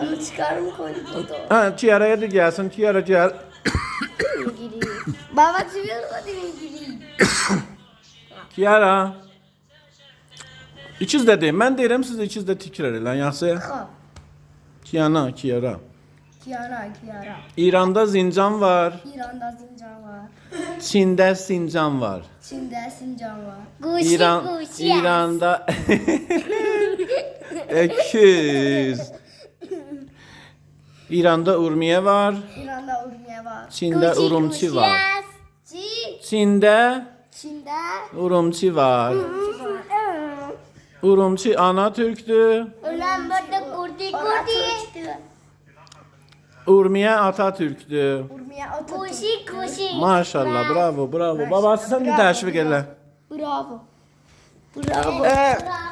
Ama çıkar mı koyduk Ha, Kiara'ya da gelsin. Kiara gel. Baba çıkıyor hadi gireyim. Kiara. İkiz de deyim. Ben deyirəm, siz ikiz də təkrar edin. Yaxşı? Ha. Kiana, Kiara. Kiara Kiara. İranda Zincan var. İran'da Sincan var. Çində Sincan var. Çin'de Sincan var. Guşi İran, guşi. İranda Öküz. İranda Urmiye var. İran'da Urmiye var. Çində Urumçi var. Çin. Çində Çin'de Urumçi var. Urumçi ana Türk'tü. Ulan burada kurdi kurdi. Atatürk'tü. Urmiye Atatürk'tü. Urmiye Atatürk. Guşi guşi. Maşallah bravo bravo. Babası sen de təşviq elə. Bravo. Bravo. Ee, Bravo.